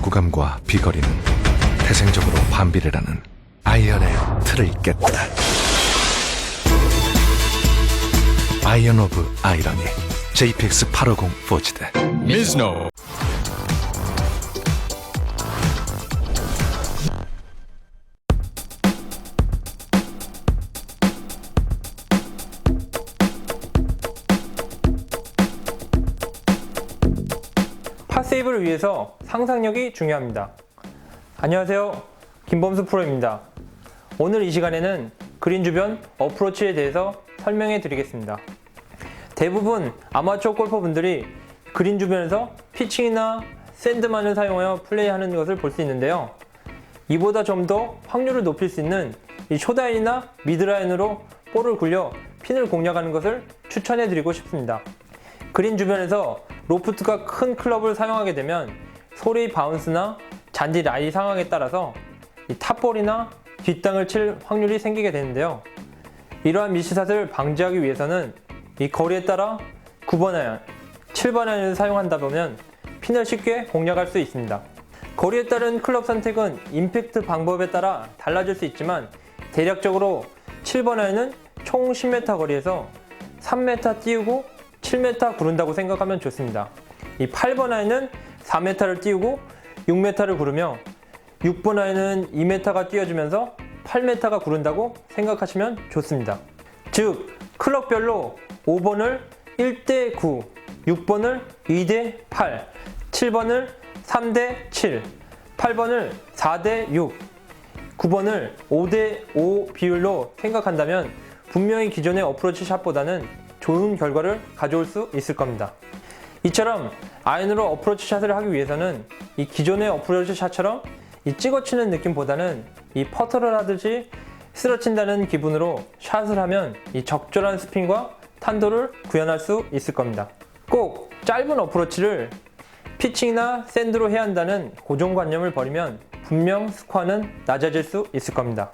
타구감과 비거리는 태생적으로 반비례라는 아이언의 틀을 깼다. 아이언 오브 아이러니 JPX 850 포지드 미즈노 파세이브를 위해서 상상력이 중요합니다. 안녕하세요. 김범수 프로입니다. 오늘 이 시간에는 그린 주변 어프로치에 대해서 설명해 드리겠습니다. 대부분 아마추어 골퍼분들이 그린 주변에서 피칭이나 샌드만을 사용하여 플레이하는 것을 볼 수 있는데요. 이보다 좀 더 확률을 높일 수 있는 이 쇼다인이나 미드라인으로 볼을 굴려 핀을 공략하는 것을 추천해 드리고 싶습니다. 그린 주변에서 로프트가 큰 클럽을 사용하게 되면 소리 바운스나 잔디 라이 상황에 따라서 이 탑볼이나 뒷땅을 칠 확률이 생기게 되는데요. 이러한 미스샷을 방지하기 위해서는 이 거리에 따라 9번 아이언, 7번 아이언을 사용한다 보면 핀을 쉽게 공략할 수 있습니다. 거리에 따른 클럽 선택은 임팩트 방법에 따라 달라질 수 있지만 대략적으로 7번 아이언은 총 10m 거리에서 3m 띄우고 7m 구른다고 생각하면 좋습니다. 이 8번 아이는 4m를 띄우고 6m를 구르며 6번 아이는 2m가 띄워주면서 8m가 구른다고 생각하시면 좋습니다. 즉, 클럽별로 5번을 1대 9, 6번을 2대 8, 7번을 3대 7, 8번을 4대 6, 9번을 5대 5 비율로 생각한다면 분명히 기존의 어프로치 샷보다는 좋은 결과를 가져올 수 있을 겁니다. 이처럼 아이언으로 어프로치 샷을 하기 위해서는 이 기존의 어프로치 샷처럼 이 찍어치는 느낌보다는 이 퍼터를 하듯이 쓰러친다는 기분으로 샷을 하면 이 적절한 스핀과 탄도를 구현할 수 있을 겁니다. 꼭 짧은 어프로치를 피칭이나 샌드로 해야 한다는 고정관념을 버리면 분명 스코어는 낮아질 수 있을 겁니다.